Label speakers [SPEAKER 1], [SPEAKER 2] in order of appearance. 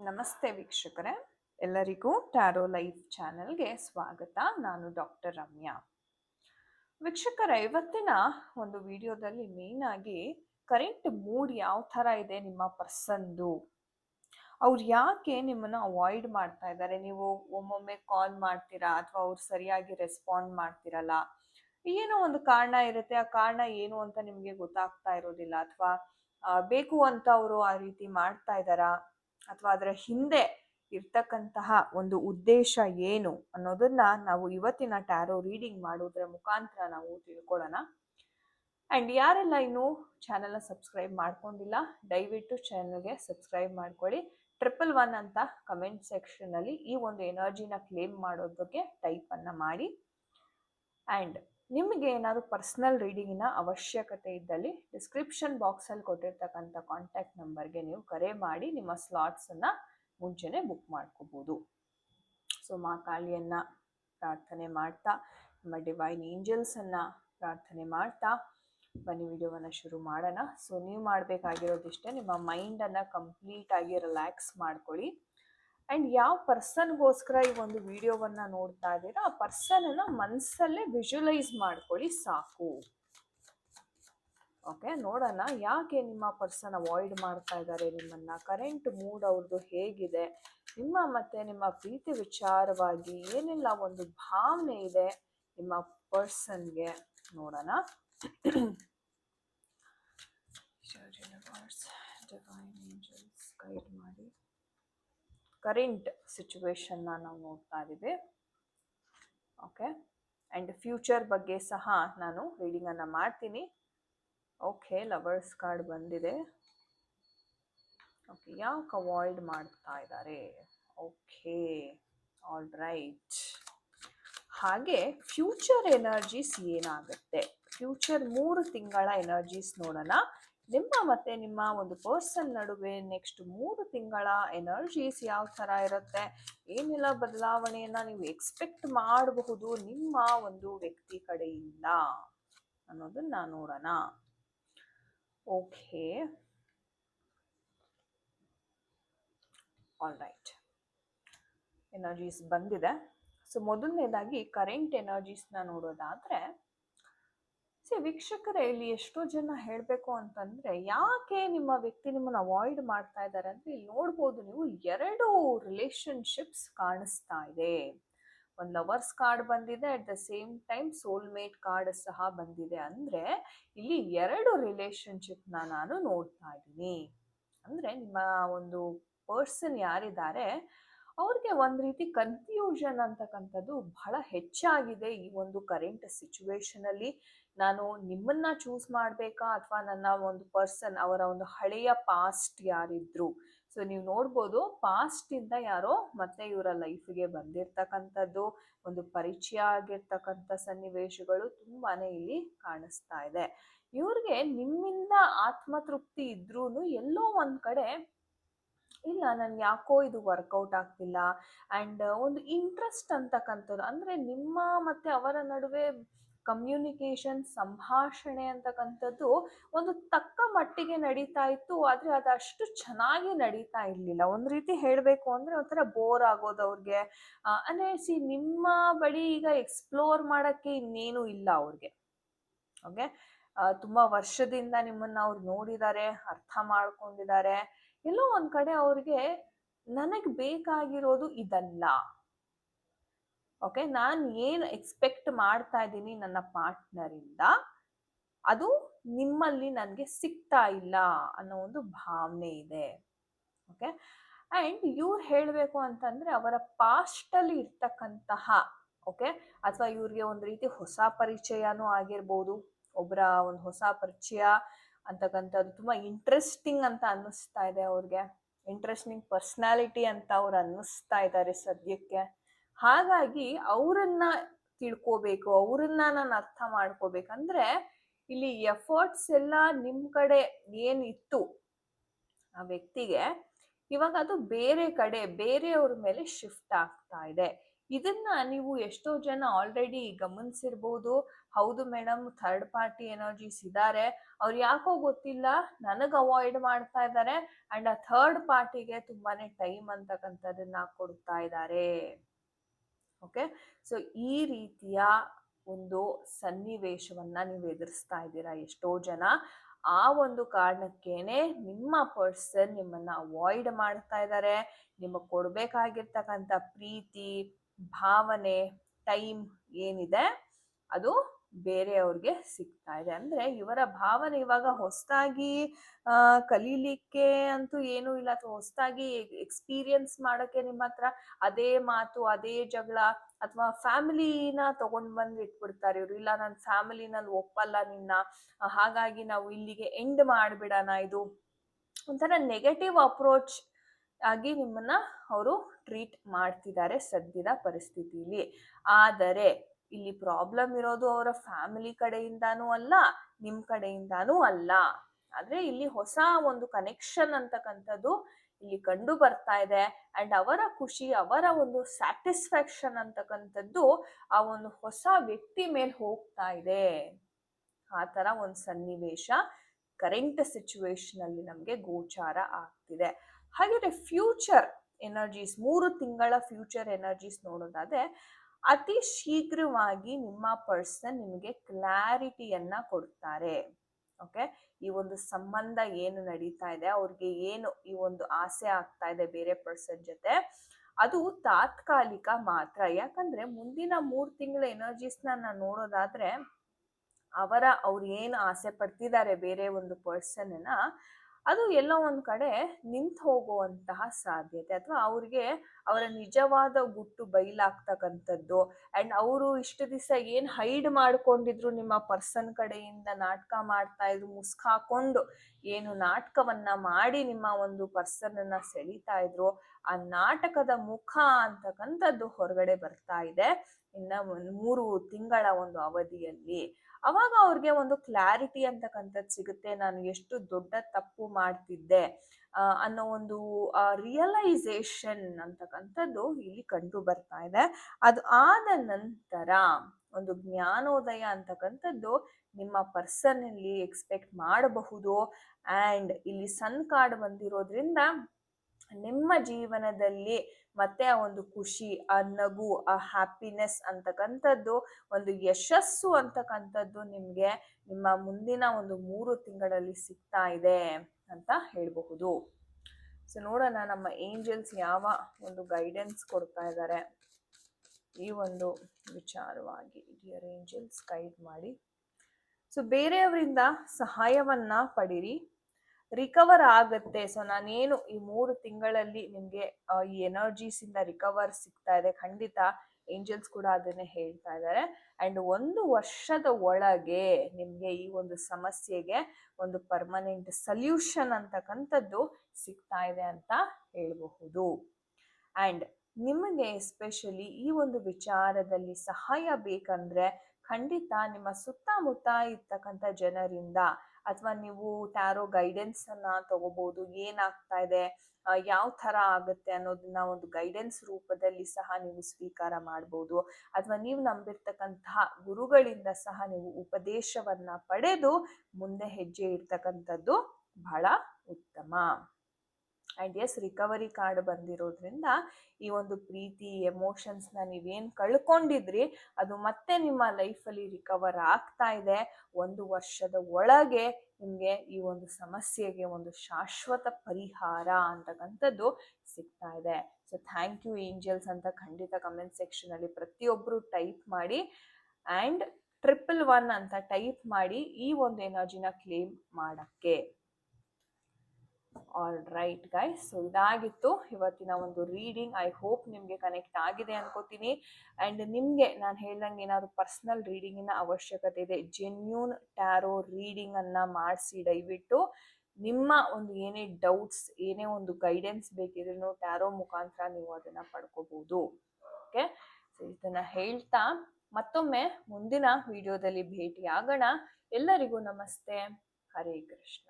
[SPEAKER 1] ನಮಸ್ತೆ ವೀಕ್ಷಕರೇ, ಎಲ್ಲರಿಗೂ ಟ್ಯಾರೋ ಲೈಫ್ ಚಾನೆಲ್ಗೆ ಸ್ವಾಗತ. ನಾನು ಡಾಕ್ಟರ್ ರಮ್ಯಾ. ವೀಕ್ಷಕರ, ಇವತ್ತಿನ ಒಂದು ವಿಡಿಯೋದಲ್ಲಿ ಮೇನ್ ಆಗಿ ಕರೆಂಟ್ ಮೂಡ್ ಯಾವ ಥರ ಇದೆ ನಿಮ್ಮ ಪರ್ಸನ್ದು ಅವ್ರು ಯಾಕೆ ನಿಮ್ಮನ್ನ ಅವಾಯ್ಡ್ ಮಾಡ್ತಾ ಇದ್ದಾರೆ? ನೀವು ಒಮ್ಮೊಮ್ಮೆ ಕಾಲ್ ಮಾಡ್ತೀರಾ ಅಥವಾ ಅವ್ರು ಸರಿಯಾಗಿ ರೆಸ್ಪಾಂಡ್ ಮಾಡ್ತಿರಲ್ಲ? ಏನೋ ಒಂದು ಕಾರಣ ಇರುತ್ತೆ, ಆ ಕಾರಣ ಏನು ಅಂತ ನಿಮಗೆ ಗೊತ್ತಾಗ್ತಾ ಇರೋದಿಲ್ಲ ಅಥವಾ ಬೇಕು ಅಂತ ಅವರು ಆ ರೀತಿ ಮಾಡ್ತಾ ಇದ್ದಾರಾ? ಅಥವಾ ಅದರ ಹಿಂದೆ ಇರ್ತಕ್ಕಂತಹ ಒಂದು ಉದ್ದೇಶ ಏನು ಅನ್ನೋದನ್ನ ನಾವು ಇವತ್ತಿನ ಟ್ಯಾರೋ ರೀಡಿಂಗ್ ಮಾಡೋದ್ರ ಮುಖಾಂತರ ನಾವು ತಿಳ್ಕೊಳ್ಳೋಣ. ಆ್ಯಂಡ್ ಯಾರೆಲ್ಲ ಇನ್ನೂ ಚಾನೆಲ್ನ ಸಬ್ಸ್ಕ್ರೈಬ್ ಮಾಡ್ಕೊಂಡಿಲ್ಲ, ದಯವಿಟ್ಟು ಚಾನಲ್ಗೆ ಸಬ್ಸ್ಕ್ರೈಬ್ ಮಾಡ್ಕೊಳ್ಳಿ. ಟ್ರಿಪಲ್ ಒನ್ ಅಂತ ಕಮೆಂಟ್ ಸೆಕ್ಷನ್ ಅಲ್ಲಿ ಈ ಒಂದು ಎನರ್ಜಿನ ಕ್ಲೇಮ್ ಮಾಡೋದಕ್ಕೆ ಟೈಪ್ ಅನ್ನ ಮಾಡಿ. ಅಂಡ್ ನಿಮಗೆ ಏನಾದರೂ ಪರ್ಸ್ನಲ್ ರೀಡಿಂಗಿನ ಅವಶ್ಯಕತೆ ಇದ್ದಲ್ಲಿ ಡಿಸ್ಕ್ರಿಪ್ಷನ್ ಬಾಕ್ಸಲ್ಲಿ ಕೊಟ್ಟಿರ್ತಕ್ಕಂಥ ಕಾಂಟ್ಯಾಕ್ಟ್ ನಂಬರ್ಗೆ ನೀವು ಕರೆ ಮಾಡಿ ನಿಮ್ಮ ಸ್ಲಾಟ್ಸನ್ನು ಮುಂಚೆನೇ ಬುಕ್ ಮಾಡ್ಕೋಬೋದು. ಸೊ ಮಾ ಕಾಳಿಯನ್ನು ಪ್ರಾರ್ಥನೆ ಮಾಡ್ತಾ, ನಮ್ಮ ಡಿವೈನ್ ಏಂಜಲ್ಸನ್ನು ಪ್ರಾರ್ಥನೆ ಮಾಡ್ತಾ ಬನ್ನಿ, ವಿಡಿಯೋವನ್ನು ಶುರು ಮಾಡೋಣ. ಸೊ ನೀವು ಮಾಡಬೇಕಾಗಿರೋದಿಷ್ಟೇ, ನಿಮ್ಮ ಮೈಂಡನ್ನು ಕಂಪ್ಲೀಟಾಗಿ ರಿಲ್ಯಾಕ್ಸ್ ಮಾಡ್ಕೊಳ್ಳಿ. ಆ್ಯಂಡ್ ಯಾವ ಪರ್ಸನ್ಗೋಸ್ಕರ ಈ ಒಂದು ವಿಡಿಯೋವನ್ನು ನೋಡ್ತಾ ಇದ್ದೀರಾ ಆ ಪರ್ಸನನ್ನು ಮನಸ್ಸಲ್ಲೇ ವಿಜುವಲೈಸ್ ಮಾಡ್ಕೊಳ್ಳಿ ಸಾಕು. ಓಕೆ ನೋಡೋಣ ಯಾಕೆ ನಿಮ್ಮ ಪರ್ಸನ್ ಅವಾಯ್ಡ್ ಮಾಡ್ತಾ ಇದ್ದಾರೆ? ನಿಮ್ಮನ್ನು ಕರೆಂಟ್ ಮೂಡ್ ಅವ್ರದ್ದು ಹೇಗಿದೆ? ನಿಮ್ಮ ಮತ್ತು ನಿಮ್ಮ ಪ್ರೀತಿ ವಿಚಾರವಾಗಿ ಏನೆಲ್ಲ ಒಂದು ಭಾವನೆ ಇದೆ ನಿಮ್ಮ ಪರ್ಸನ್ಗೆ ನೋಡೋಣ. ಗೈಡ್ ಮಾಡಿ. ಕರೆಂಟ್ ಸಿಚುವೇಶನ್ನ ನಾವು ನೋಡ್ತಾ ಇದ್ದೀವಿ. ಓಕೆ ಆ್ಯಂಡ್ ಫ್ಯೂಚರ್ ಬಗ್ಗೆ ಸಹ ನಾನು ರೀಡಿಂಗನ್ನು ಮಾಡ್ತೀನಿ. ಓಕೆ ಲವರ್ಸ್ ಕಾರ್ಡ್ ಬಂದಿದೆ. ಓಕೆ ಯಾಕೆ ಅವಾಯ್ಡ್ ಮಾಡ್ತಾ ಇದ್ದಾರೆ? ಓಕೆ ಆಲ್ ರೈಟ್ ಹಾಗೆ ಫ್ಯೂಚರ್ ಎನರ್ಜೀಸ್ ಏನಾಗುತ್ತೆ? ಫ್ಯೂಚರ್ ಮೂರು ತಿಂಗಳ ಎನರ್ಜೀಸ್ ನೋಡೋಣ. ನಿಮ್ಮ ಮತ್ತೆ ನಿಮ್ಮ ಒಂದು ಪರ್ಸನ್ ನಡುವೆ ನೆಕ್ಸ್ಟ್ ಮೂರು ತಿಂಗಳ ಎನರ್ಜೀಸ್ ಯಾವ ಥರ ಇರುತ್ತೆ? ಏನೆಲ್ಲ ಬದಲಾವಣೆಯನ್ನ ನೀವು ಎಕ್ಸ್ಪೆಕ್ಟ್ ಮಾಡಬಹುದು ನಿಮ್ಮ ಒಂದು ವ್ಯಕ್ತಿ ಕಡೆಯಿಂದ? ಅನ್ನೋದನ್ನ ನೋಡೋಣ. ಓಕೆ ಆಲ್ ರೈಟ್ ಎನರ್ಜೀಸ್ ಬಂದಿದೆ. ಸೊ ಮೊದಲನೇದಾಗಿ ಕರೆಂಟ್ ಎನರ್ಜೀಸ್ನ ನೋಡೋದಾದ್ರೆ ಸಿ ವೀಕ್ಷಕರೇ, ಇಲ್ಲಿ ಎಷ್ಟೋ ಜನ ಹೇಳಬೇಕು ಅಂತಂದ್ರೆ, ಯಾಕೆ ನಿಮ್ಮ ವ್ಯಕ್ತಿ ನಿಮ್ಮನ್ನು ಅವಾಯ್ಡ್ ಮಾಡ್ತಾ ಇದ್ದಾರೆ ಅಂತ ಇಲ್ಲಿ ನೋಡ್ಬೋದು. ನೀವು ಎರಡು ರಿಲೇಶನ್ಶಿಪ್ಸ್ ಕಾಣಿಸ್ತಾ ಇದೆ. ಒಂದು ಲವರ್ಸ್ ಕಾರ್ಡ್ ಬಂದಿದೆ at the same time soulmate card ಸಹ ಬಂದಿದೆ. ಅಂದ್ರೆ, ಇಲ್ಲಿ ಎರಡು ರಿಲೇಶನ್ಶಿಪ್ನ ನಾನು ನೋಡ್ತಾ ಇದ್ದೀನಿ. ಅಂದ್ರೆ, ನಿಮ್ಮ ಒಂದು ಪರ್ಸನ್ ಯಾರಿದ್ದಾರೆ ಒಂದು ರೀತಿ ಕನ್ಫ್ಯೂಷನ್ ಅಂತಕ್ಕಂಥದ್ದು ಬಹಳ ಹೆಚ್ಚಾಗಿದೆ ಈ ಒಂದು ಕರೆಂಟ್ ಸಿಚುವೇಶನ್ ಅಲ್ಲಿ. ನಾನು ನಿಮ್ಮನ್ನ ಚೂಸ್ ಮಾಡಬೇಕಾ ಅಥವಾ ನನ್ನ ಒಂದು ಪರ್ಸನ್ ಅವರ ಒಂದು ಹಳೆಯ ಪಾಸ್ಟ್ ಯಾರಿದ್ರು? ಸೊ ನೀವು ನೋಡ್ಬೋದು ಪಾಸ್ಟ್ ಇಂದ ಯಾರೋ ಮತ್ತೆ ಇವರ ಲೈಫ್ಗೆ ಬಂದಿರ್ತಕ್ಕಂಥದ್ದು, ಒಂದು ಪರಿಚಯ ಆಗಿರ್ತಕ್ಕಂಥ ಸನ್ನಿವೇಶಗಳು ತುಂಬಾನೇ ಇಲ್ಲಿ ಕಾಣಿಸ್ತಾ ಇದೆ. ಇವ್ರಿಗೆ ನಿಮ್ಮಿಂದ ಆತ್ಮತೃಪ್ತಿ ಇದ್ರೂ ಎಲ್ಲೋ ಒಂದ್ ಕಡೆ ಇಲ್ಲ ನನ್ಗೆ ಯಾಕೋ ಇದು ವರ್ಕೌಟ್ ಆಗ್ತಿಲ್ಲ. ಆ್ಯಂಡ್ ಒಂದು ಇಂಟ್ರೆಸ್ಟ್ ಅಂತಕ್ಕಂಥದ್ದು, ಅಂದರೆ ನಿಮ್ಮ ಮತ್ತು ಅವರ ನಡುವೆ ಕಮ್ಯುನಿಕೇಷನ್ ಸಂಭಾಷಣೆ ಅಂತಕ್ಕಂಥದ್ದು ಒಂದು ತಕ್ಕ ಮಟ್ಟಿಗೆ ನಡೀತಾ ಇತ್ತು. ಆದರೆ ಅದು ಅಷ್ಟು ಚೆನ್ನಾಗಿ ನಡೀತಾ ಇರಲಿಲ್ಲ. ಒಂದು ರೀತಿ ಹೇಳಬೇಕು ಅಂದರೆ ಒಂಥರ ಬೋರ್ ಆಗೋದು ಅವ್ರಿಗೆ. ಅಂದರೆ ಸಿ ನಿಮ್ಮ ಬಳಿ ಈಗ ಎಕ್ಸ್ಪ್ಲೋರ್ ಮಾಡೋಕ್ಕೆ ಇನ್ನೇನು ಇಲ್ಲ ಅವ್ರಿಗೆ. ಓಕೆ ತುಂಬ ವರ್ಷದಿಂದ ನಿಮ್ಮನ್ನ ಅವ್ರು ನೋಡಿದ್ದಾರೆ ಅರ್ಥ ಮಾಡ್ಕೊಂಡಿದ್ದಾರೆ ಎಲ್ಲೋ ಒಂದ್ ಕಡೆ ಅವ್ರಿಗೆ ನನಗೆ ಬೇಕಾಗಿರೋದು ಇದಲ್ಲ. ಓಕೆ, ನಾನು ಏನು ಎಕ್ಸ್ಪೆಕ್ಟ್ ಮಾಡ್ತಾ ಇದ್ದೀನಿ ನನ್ನ ಪಾರ್ಟ್ನರಿಂದ, ಅದು ನಿಮ್ಮಲ್ಲಿ ನನಗೆ ಸಿಗ್ತಾ ಇಲ್ಲ ಅನ್ನೋ ಒಂದು ಭಾವನೆ ಇದೆ. ಓಕೆ ಆ್ಯಂಡ್ ಇವ್ರು ಹೇಳಬೇಕು ಅಂತಂದ್ರೆ ಅವರ ಪಾಸ್ಟಲ್ಲಿ ಇರ್ತಕ್ಕಂತಹ, ಓಕೆ, ಅಥವಾ ಇವ್ರಿಗೆ ಒಂದು ರೀತಿ ಹೊಸ ಪರಿಚಯನೂ ಆಗಿರ್ಬೋದು ಒಬ್ಬರ ಒಂದು ಹೊಸ ಪರಿಚಯ ಅಂತಕ್ಕಂಥದ್ದು ತುಂಬ ಇಂಟ್ರೆಸ್ಟಿಂಗ್ ಅಂತ ಅನ್ನಿಸ್ತಾ ಇದೆ ಅವ್ರಿಗೆ. ಇಂಟ್ರೆಸ್ಟಿಂಗ್ ಪರ್ಸ್ನಾಲಿಟಿ ಅಂತ ಅವ್ರು ಅನ್ನಿಸ್ತಾ ಇದ್ದಾರೆ ಸದ್ಯಕ್ಕೆ. ಹಾಗಾಗಿ ಅವರನ್ನ ತಿಳ್ಕೋಬೇಕು, ಅವರನ್ನ ನಾನು ಅರ್ಥ ಮಾಡ್ಕೋಬೇಕಂದ್ರೆ ಇಲ್ಲಿ ಎಫರ್ಟ್ಸ್ ಎಲ್ಲ ನಿಮ್ಮ ಕಡೆ ಏನಿತ್ತು ಆ ವ್ಯಕ್ತಿಗೆ, ಇವಾಗ ಅದು ಬೇರೆ ಕಡೆ, ಬೇರೆಯವ್ರ ಮೇಲೆ ಶಿಫ್ಟ್ ಆಗ್ತಾ ಇದೆ. ಇದನ್ನ ನೀವು ಎಷ್ಟೋ ಜನ ಆಲ್ರೆಡಿ ಗಮನಿಸಿರ್ಬೋದು. ಹೌದು ಮೇಡಮ್ ಥರ್ಡ್ ಪಾರ್ಟಿ ಎನರ್ಜೀಸ್ ಇದ್ದಾರೆ ಅವ್ರು ಯಾಕೋ ಗೊತ್ತಿಲ್ಲ, ನನಗ್ ಅವಾಯ್ಡ್ ಮಾಡ್ತಾ ಇದ್ದಾರೆ ಅಂಡ್ ಆ ಥರ್ಡ್ ಪಾರ್ಟಿಗೆ ತುಂಬಾನೇ ಟೈಮ್ ಅಂತಕ್ಕಂಥದ್ದನ್ನ ಕೊಡ್ತಾ ಇದ್ದಾರೆ ಓಕೆ ಸೊ ಈ ರೀತಿಯ ಒಂದು ಸನ್ನಿವೇಶವನ್ನ ನೀವು ಎದುರಿಸ್ತಾ ಇದ್ದೀರಾ ಎಷ್ಟೋ ಜನ, ಆ ಒಂದು ಕಾರಣಕ್ಕೇನೆ ನಿಮ್ಮ ಪರ್ಸನ್ ನಿಮ್ಮನ್ನ ಅವಾಯ್ಡ್ ಮಾಡ್ತಾ ಇದ್ದಾರೆ ನಿಮಗೆ ಕೊಡ್ಬೇಕಾಗಿರ್ತಕ್ಕಂಥ ಪ್ರೀತಿ ಭಾವನೆ, ಟೈಮ್ ಏನಿದೆ, ಅದು ಬೇರೆಯವ್ರಿಗೆ ಸಿಗ್ತಾ ಇದೆ. ಅಂದ್ರೆ ಇವರ ಭಾವನೆ ಇವಾಗ ಹೊಸದಾಗಿ ಕಲೀಲಿಕ್ಕೆ ಅಂತೂ ಏನೂ ಇಲ್ಲ. ಅಥವಾ ಹೊಸದಾಗಿ ಎಕ್ಸ್ಪೀರಿಯನ್ಸ್ ಮಾಡೋಕ್ಕೆ ನಿಮ್ಮ ಹತ್ರ ಅದೇ ಮಾತು, ಅದೇ ಜಗಳ ಅಥವಾ ಫ್ಯಾಮಿಲಿನ ತಗೊಂಡ್ ಬಂದು ಇಟ್ಬಿಡ್ತಾರೆ ಇವ್ರು. ಇಲ್ಲ ನನ್ನ ಫ್ಯಾಮಿಲಿನಲ್ಲಿ ಒಪ್ಪಲ್ಲ ನಿನ್ನ. ಹಾಗಾಗಿ ನಾವು ಇಲ್ಲಿಗೆ ಎಂಡ್ ಮಾಡಿಬಿಡೋಣ ಇದು. ಒಂಥರ ನೆಗೆಟಿವ್ ಅಪ್ರೋಚ್ ಆಗಿ ನಿಮ್ಮನ್ನ ಅವರು ಟ್ರೀಟ್ ಮಾಡ್ತಿದ್ದಾರೆ ಸದ್ಯದ ಪರಿಸ್ಥಿತಿಲಿ. ಆದರೆ ಇಲ್ಲಿ ಪ್ರಾಬ್ಲಮ್ ಇರೋದು ಅವರ ಫ್ಯಾಮಿಲಿ ಕಡೆಯಿಂದಾನೂ ಅಲ್ಲ, ನಿಮ್ ಕಡೆಯಿಂದಾನೂ ಅಲ್ಲ. ಆದ್ರೆ ಇಲ್ಲಿ ಹೊಸ ಒಂದು ಕನೆಕ್ಷನ್ ಅಂತಕ್ಕಂಥದ್ದು ಇಲ್ಲಿ ಕಂಡು ಬರ್ತಾ ಇದೆ. ಅಂಡ್ ಅವರ ಖುಷಿ, ಅವರ ಒಂದು ಸ್ಯಾಟಿಸ್ಫ್ಯಾಕ್ಷನ್ ಅಂತಕ್ಕಂಥದ್ದು ಆ ಒಂದು ಹೊಸ ವ್ಯಕ್ತಿ ಮೇಲೆ ಹೋಗ್ತಾ ಇದೆ. ಆ ತರ ಒಂದು ಸನ್ನಿವೇಶ ಕರೆಂಟ್ ಸಿಚುವೇಶನ್ ಅಲ್ಲಿ ನಮಗೆ ಗೋಚಾರ ಆಗ್ತಿದೆ. ಹಾಗೆ ಫ್ಯೂಚರ್ ಎನರ್ಜೀಸ್ ಮೂರು ತಿಂಗಳ ಫ್ಯೂಚರ್ ಎನರ್ಜೀಸ್ ನೋಡೋದಾದ್ರೆ ಅತಿ ಶೀಘ್ರವಾಗಿ ನಿಮ್ಮ ಪರ್ಸನ್ ನಿಮಗೆ ಕ್ಲಾರಿಟಿಯನ್ನ ಕೊಡ್ತಾರೆ. ಓಕೆ ಈ ಒಂದು ಸಂಬಂಧ ಏನು ನಡೀತಾ ಇದೆ, ಅವ್ರಿಗೆ ಏನು ಈ ಒಂದು ಆಸೆ ಆಗ್ತಾ ಇದೆ ಬೇರೆ ಪರ್ಸನ್ ಜೊತೆ, ಅದು ತಾತ್ಕಾಲಿಕ ಮಾತ್ರ. ಯಾಕಂದ್ರೆ ಮುಂದಿನ ಮೂರು ತಿಂಗಳ ಎನರ್ಜೀಸ್ನ ನಾನು ನೋಡೋದಾದ್ರೆ, ಅವರ ಅವ್ರು ಏನು ಆಸೆ ಪಡ್ತಿದ್ದಾರೆ ಬೇರೆ ಒಂದು ಪರ್ಸನ್ನ ಅದು ಎಲ್ಲೋ ಒಂದು ಕಡೆ ನಿಂತು ಹೋಗುವಂತಹ ಸಾಧ್ಯತೆ ಅಥವಾ ಅವ್ರಿಗೆ ಅವರ ನಿಜವಾದ ಗುಟ್ಟು ಬಯಲಾಗ್ತಕ್ಕಂಥದ್ದು ಅಂಡ್ ಅವರು ಇಷ್ಟು ದಿವಸ ಏನು ಹೈಡ್ ಮಾಡ್ಕೊಂಡಿದ್ರು ನಿಮ್ಮ ಪರ್ಸನ್ ಕಡೆಯಿಂದ ನಾಟಕ ಮಾಡ್ತಾ ಇದ್ರು, ಮುಸ್ಕ್ ಹಾಕೊಂಡು ಏನು ನಾಟಕವನ್ನ ಮಾಡಿ ನಿಮ್ಮ ಒಂದು ಪರ್ಸನ್ ಅನ್ನ ಸೆಳೀತಾ ಇದ್ರು, ಆ ನಾಟಕದ ಮುಖ ಅಂತಕ್ಕಂಥದ್ದು ಹೊರಗಡೆ ಬರ್ತಾ ಇದೆ. ಇನ್ನ ಒಂದು ಮೂರು ತಿಂಗಳ ಒಂದು ಅವಧಿಯಲ್ಲಿ. ಅವಾಗ ಅವ್ರಿಗೆ ಒಂದು ಕ್ಲಾರಿಟಿ ಅಂತಕ್ಕಂಥದ್ದು ಸಿಗುತ್ತೆ. ನಾನು ಎಷ್ಟು ದೊಡ್ಡ ತಪ್ಪು ಮಾಡ್ತಿದ್ದೆ ಅನ್ನೋ ಒಂದು ರಿಯಲೈಸೇಷನ್ ಅಂತಕ್ಕಂಥದ್ದು ಇಲ್ಲಿ ಕಂಡು ಬರ್ತಾ ಇದೆ. ಅದು ಆದ ನಂತರ ಒಂದು ಜ್ಞಾನೋದಯ ಅಂತಕ್ಕಂಥದ್ದು ನಿಮ್ಮ ಪರ್ಸನ್ ಅಲ್ಲಿ ಎಕ್ಸ್ಪೆಕ್ಟ್ ಮಾಡಬಹುದು. ಆ್ಯಂಡ್ ಇಲ್ಲಿ ಸನ್ ಕಾರ್ಡ್ ಬಂದಿರೋದ್ರಿಂದ ನಿಮ್ಮ ಜೀವನದಲ್ಲಿ ಮತ್ತೆ ಆ ಒಂದು ಖುಷಿ, ಆ ನಗು, ಆ ಹ್ಯಾಪಿನೆಸ್ ಅಂತಕ್ಕಂಥದ್ದು ಒಂದು ಯಶಸ್ಸು ಅಂತಕ್ಕಂಥದ್ದು ನಿಮಗೆ ನಿಮ್ಮ ಮುಂದಿನ ಒಂದು ಮೂರು ತಿಂಗಳಲ್ಲಿ ಸಿಗ್ತಾ ಇದೆ ಅಂತ ಹೇಳಬಹುದು. ಸೊ ನೋಡೋಣ ನಮ್ಮ ಏಂಜಲ್ಸ್ ಯಾವ ಒಂದು ಗೈಡೆನ್ಸ್ ಕೊಡ್ತಾ ಇದ್ದಾರೆ ಈ ಒಂದು ವಿಚಾರವಾಗಿ ಡಿಯರ್ ಏಂಜಲ್ಸ್ ಗೈಡ್ ಮಾಡಿ. ಸೊ ಬೇರೆಯವರಿಂದ ಸಹಾಯವನ್ನ ಪಡಿರಿ. ರಿಕವರ್ ಆಗುತ್ತೆ. ಸೊ ನಾನೇನು ಈ ಮೂರು ತಿಂಗಳಲ್ಲಿ ನಿಮಗೆ ಈ ಎನರ್ಜೀಸ್ ಇಂದ ರಿಕವರ್ ಸಿಗ್ತಾ ಇದೆ. ಖಂಡಿತ ಏಂಜಲ್ಸ್ ಕೂಡ ಅದನ್ನೇ ಹೇಳ್ತಾ ಇದ್ದಾರೆ ಅಂಡ್ ಒಂದು ವರ್ಷದ ಒಳಗೆ ನಿಮಗೆ ಈ ಒಂದು ಸಮಸ್ಯೆಗೆ ಒಂದು ಪರ್ಮನೆಂಟ್ ಸಲ್ಯೂಷನ್ ಅಂತಕ್ಕಂಥದ್ದು ಸಿಗ್ತಾ ಇದೆ ಅಂತ ಹೇಳಬಹುದು. ಅಂಡ್ ನಿಮಗೆ ಎಸ್ಪೆಷಲಿ ಈ ಒಂದು ವಿಚಾರದಲ್ಲಿ ಸಹಾಯ ಬೇಕಂದ್ರೆ ಖಂಡಿತ ನಿಮ್ಮ ಸುತ್ತಮುತ್ತ ಇರ್ತಕ್ಕಂಥ ಜನರಿಂದ ಅಥವಾ ನೀವು ಟ್ಯಾರೋ ಗೈಡೆನ್ಸ್ ಅನ್ನ ತಗೋಬಹುದು ಏನಾಗ್ತಾ ಇದೆ ಯಾವ ತರ ಆಗುತ್ತೆ ಅನ್ನೋದನ್ನ ಒಂದು ಗೈಡೆನ್ಸ್ ರೂಪದಲ್ಲಿ ಸಹ ನೀವು ಸ್ವೀಕಾರ ಮಾಡ್ಬೋದು. ಅಥವಾ ನೀವು ನಂಬಿರ್ತಕ್ಕಂತಹ ಗುರುಗಳಿಂದ ಸಹ ನೀವು ಉಪದೇಶವನ್ನ ಪಡೆದು ಮುಂದೆ ಹೆಜ್ಜೆ ಇರ್ತಕ್ಕಂಥದ್ದು ಬಹಳ ಉತ್ತಮ. ಆ್ಯಂಡ್ ಎಸ್ ರಿಕವರಿ ಕಾರ್ಡ್ ಬಂದಿರೋದ್ರಿಂದ ಈ ಒಂದು ಪ್ರೀತಿ ಎಮೋಷನ್ಸ್ನ ನೀವೇನು ಕಳ್ಕೊಂಡಿದ್ರಿ, ಅದು ಮತ್ತೆ ನಿಮ್ಮ ಲೈಫಲ್ಲಿ ರಿಕವರ್ ಆಗ್ತಾ ಇದೆ. ಒಂದು ವರ್ಷದ ಒಳಗೆ ನಿಮಗೆ ಈ ಒಂದು ಸಮಸ್ಯೆಗೆ ಒಂದು ಶಾಶ್ವತ ಪರಿಹಾರ ಅಂತಕ್ಕಂಥದ್ದು ಸಿಗ್ತಾ ಇದೆ. ಸೊ ಥ್ಯಾಂಕ್ ಯು ಏಂಜಲ್ಸ್ ಅಂತ ಖಂಡಿತ ಕಮೆಂಟ್ ಸೆಕ್ಷನಲ್ಲಿ ಪ್ರತಿಯೊಬ್ಬರು ಟೈಪ್ ಮಾಡಿ ಆ್ಯಂಡ್ ಟ್ರಿಪಲ್ ಒನ್ ಅಂತ ಟೈಪ್ ಮಾಡಿ ಈ ಒಂದು ಎನರ್ಜಿನ ಕ್ಲೇಮ್ ಮಾಡೋಕ್ಕೆ. ಆಲ್ ರೈಟ್ ಗೈಸ್ ಸೊ ಇದಾಗಿತ್ತು. ಇವತ್ತಿನ ಒಂದು ರೀಡಿಂಗ್ ಐ ಹೋಪ್ ನಿಮಗೆ ಕನೆಕ್ಟ್ ಆಗಿದೆ ಅನ್ಕೋತೀನಿ. ಆ್ಯಂಡ್ ನಿಮಗೆ ನಾನು ಹೇಳ್ದಂಗೆ ಏನಾದರೂ ಪರ್ಸ್ನಲ್ ರೀಡಿಂಗಿನ ಅವಶ್ಯಕತೆ ಇದೆ ಜೆನ್ಯೂನ್ ಟ್ಯಾರೋ ರೀಡಿಂಗನ್ನು ಮಾಡಿಸಿ ದಯವಿಟ್ಟು. ನಿಮ್ಮ ಒಂದು ಏನೇ ಡೌಟ್ಸ್ ಏನೇ ಒಂದು ಗೈಡೆನ್ಸ್ ಬೇಕಿದ್ರೂ ಟ್ಯಾರೋ ಮುಖಾಂತರ ನೀವು ಅದನ್ನು ಪಡ್ಕೋಬೋದು. ಓಕೆ ಸೊ ಇದನ್ನು ಹೇಳ್ತಾ ಮತ್ತೊಮ್ಮೆ ಮುಂದಿನ ವಿಡಿಯೋದಲ್ಲಿ ಭೇಟಿ ಆಗೋಣ ಎಲ್ಲರಿಗೂ ನಮಸ್ತೆ. ಹರೇ ಕೃಷ್ಣ.